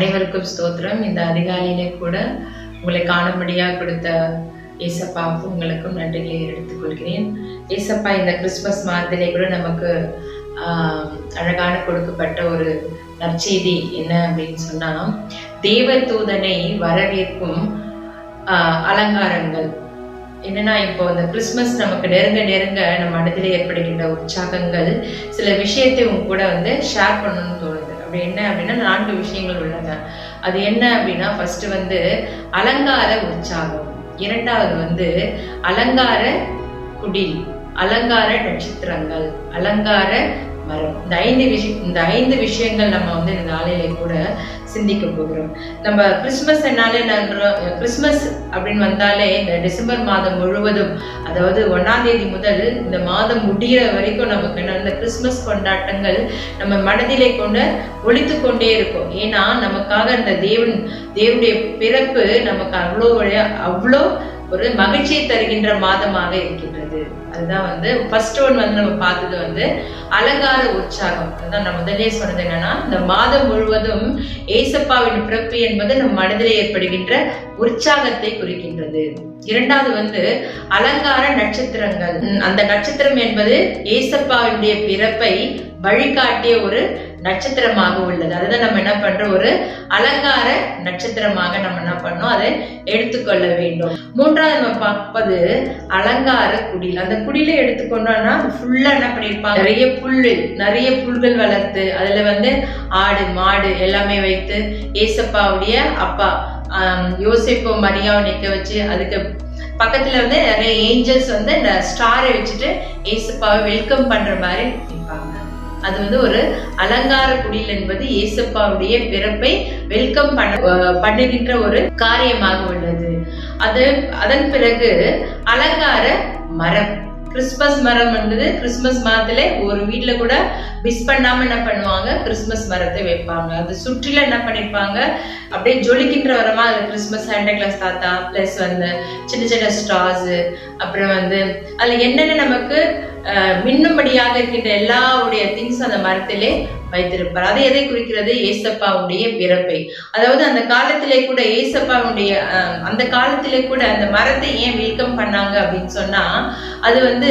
அனைவருக்கும் ஸ்தோத்திரம். இந்த அதிகாலையிலே கூட உங்களை காணும்படியாக கொடுத்த ஏசப்பாவுக்கும் உங்களுக்கும் நன்றிகளை எடுத்துக்கொள்கிறேன் ஏசப்பா இந்த கிறிஸ்மஸ் மாதத்திலே கூட நமக்கு ஆஹ், அழகான கொடுக்கப்பட்ட ஒரு நற்செய்தி என்ன அப்படின்னு சொன்னா தேவ தூதனை வரவேற்கும் அலங்காரங்கள். என்னன்னா இப்போ இந்த கிறிஸ்மஸ் நமக்கு நெருங்க நெருங்க நம்ம மனதில் ஏற்படுகின்ற உற்சாகங்கள் சில விஷயத்தை உங்க கூட வந்து ஷேர் பண்ணணும்னு தோணுது. அப்படி என்ன அப்படின்னா நான்கு விஷயங்கள் உள்ளன. அது என்ன அப்படின்னா ஃபர்ஸ்ட் வந்து அலங்கார உற்சாகம். இரண்டாவது வந்து அலங்கார குடில் அலங்கார நட்சத்திரங்கள் அலங்கார வரும். இந்த ஐந்து விஷயம் இந்த ஐந்து விஷயங்கள் நம்ம வந்து இந்த நாளையில கூட சிந்திக்க போகிறோம். நம்ம கிறிஸ்மஸ் என்னாலே நன்றோம் கிறிஸ்மஸ் அப்படின்னு வந்தாலே இந்த டிசம்பர் மாதம் முழுவதும் அதாவது ஒன்னாம் தேதி முதல் இந்த மாதம் முடிகிற வரைக்கும் நமக்கு என்ன இந்த கிறிஸ்மஸ் கொண்டாட்டங்கள் நம்ம மனதிலே கொண்டு ஒழித்து கொண்டே இருக்கும். ஏன்னா நமக்காக இந்த தேவன் தேவனுடைய பிறப்பு நமக்கு அவ்வளோ அவ்வளோ ஒரு மகிழ்ச்சியை தருகின்ற மாதமாக இருக்கின்றது. அதுதான் வந்து ஃபர்ஸ்ட் ஒன் வந்து நம்ம பார்த்தது வந்து அலங்கார உற்சாகம். அதுதான் நான் முதலே சொன்னது என்னன்னா இந்த மாதம் முழுவதும் ஏசப்பாவின் பிறப்பு என்பது நம் மனதில் ஏற்படுகின்ற உற்சாகத்தை குறிக்கின்றது. இரண்டாவது வந்து அலங்கார நட்சத்திரங்கள். அந்த நட்சத்திரம் என்பது ஏசப்பாவினுடைய பிறப்பை வழிகாட்டிய ஒரு நட்சத்திரமாக உள்ளது. அதுதான் நம்ம என்ன பண்றோம் ஒரு அலங்கார நட்சத்திரமாக நம்ம என்ன பண்ணோம் அதை எடுத்துக்கொள்ள வேண்டும். மூன்றாவது நம்ம பார்ப்பது அலங்கார குடில். அந்த குடில எடுத்துக்கொண்டோம்னா ஃபுல்லா என்ன பண்ணிருப்பாங்க நிறைய புல்லு நிறைய புல்கள் வளர்த்து அதுல வந்து ஆடு மாடு எல்லாமே வைத்து ஏசப்பாவுடைய அப்பா யோசிப்போ மரியாவை நிற்க வச்சு அதுக்கு பக்கத்துல வந்து நிறைய ஏஞ்சல்ஸ் வந்து இந்த ஸ்டாரை வச்சுட்டு ஏசப்பாவை வெல்கம் பண்ற மாதிரி அது வந்து ஒரு அலங்கார குடில் என்பது இயேசப்பாவுடைய பிறப்பை வெல்கம் பண்ண பண்ணுகின்ற ஒரு காரியமாக உள்ளது. அது அதன் பிறகு அலங்கார மரம். கிறிஸ்மஸ் மரம் என்பது கிறிஸ்மஸ் மாதத்துல ஒரு வீட்டுல கூட மிஸ் பண்ணாம என்ன பண்ணுவாங்க? கிறிஸ்மஸ் மரத்தை வைப்பாங்க. அது சுற்றில என்ன பண்ணிருப்பாங்க அப்படியே ஜொலிக்கின்ற வரமா அது கிறிஸ்மஸ் சாண்டா கிளாஸ் தாத்தா பிளஸ் வந்து சின்ன சின்ன ஸ்டார்ஸ் அப்புறம் வந்து அதுல என்னென்ன நமக்கு மின்னும்படியாக இருக்கின்ற எல்லாவுடைய திங்ஸ் அந்த மரத்திலே வைத்திருப்பார். அது எதை குறிக்கிறது? ஏசப்பாவுடைய பிறப்பை. அதாவது அந்த காலத்திலே கூட ஏசப்பாவுடைய அந்த காலத்திலே கூட அந்த மரத்தை ஏன் வெல்கம் பண்ணாங்க அப்படின்னு சொன்னா அது வந்து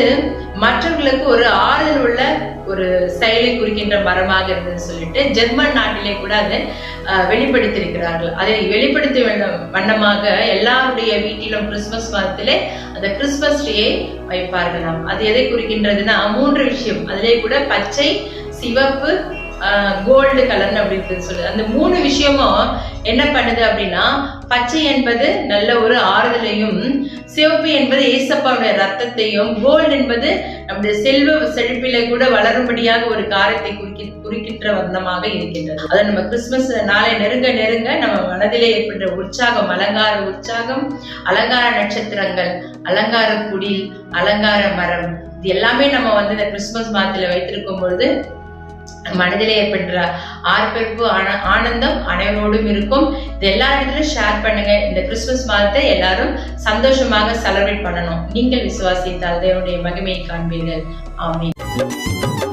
மற்றவர்களுக்கு ஒரு ஆறுதல் உள்ள ஒரு செயலை குறிக்கின்ற மரமாக இருந்ததுன்னு சொல்லிட்டு ஜெர்மன் நாட்டிலே கூட அதை அஹ், வெளிப்படுத்தியிருக்கிறார்கள். அதை வெளிப்படுத்தி வண்ணமாக எல்லாருடைய வீட்டிலும் கிறிஸ்மஸ் மாதத்திலே அந்த கிறிஸ்மஸ் ட்ரீயை வைப்பார்களாம். அது எதை குறிக்கின்றதுன்னா மூன்று விஷயம். அதிலே கூட பச்சை சிவப்பு கோல்டு கலர் அப்படின்னு சொல்லுது அந்த மூணு விஷயமும் என்ன பண்ணுது அப்படின்னா பச்சை என்பது நல்ல ஒரு ஆறுதலையும் சிவப்பு என்பது ஏசப்பாவுடைய ரத்தத்தையும் கோல்டு என்பது நம்முடைய செல்வ செழிப்பில கூட வளரும்படியாக ஒரு காரியத்தை குறிக்கி குறிக்கின்ற வர்ணமாக இருக்கின்றது. அதை நம்ம கிறிஸ்துமஸ் நாளை நெருங்க நெருங்க நம்ம மனதிலே ஏற்படுற உற்சாகம் அலங்கார உற்சாகம் அலங்கார நட்சத்திரங்கள் அலங்கார குடில் அலங்கார மரம் இது எல்லாமே நம்ம வந்து இந்த கிறிஸ்துமஸ் மாதத்துல வைத்திருக்கும் பொழுது மனதில் ஏற்படுற ஆர்ப்பரிப்பு ஆன- ஆனந்தம் அனைவரோடும் இருக்கும். இது எல்லா இடத்துலையும் ஷேர் பண்ணுங்க. இந்த கிறிஸ்துமஸ் மாதத்தை எல்லாரும் சந்தோஷமாக செலிப்ரேட் பண்ணணும். நீங்கள் விசுவாசித்தால் தேவனுடைய மகிமையை காண்பீர்கள். ஆமீன்.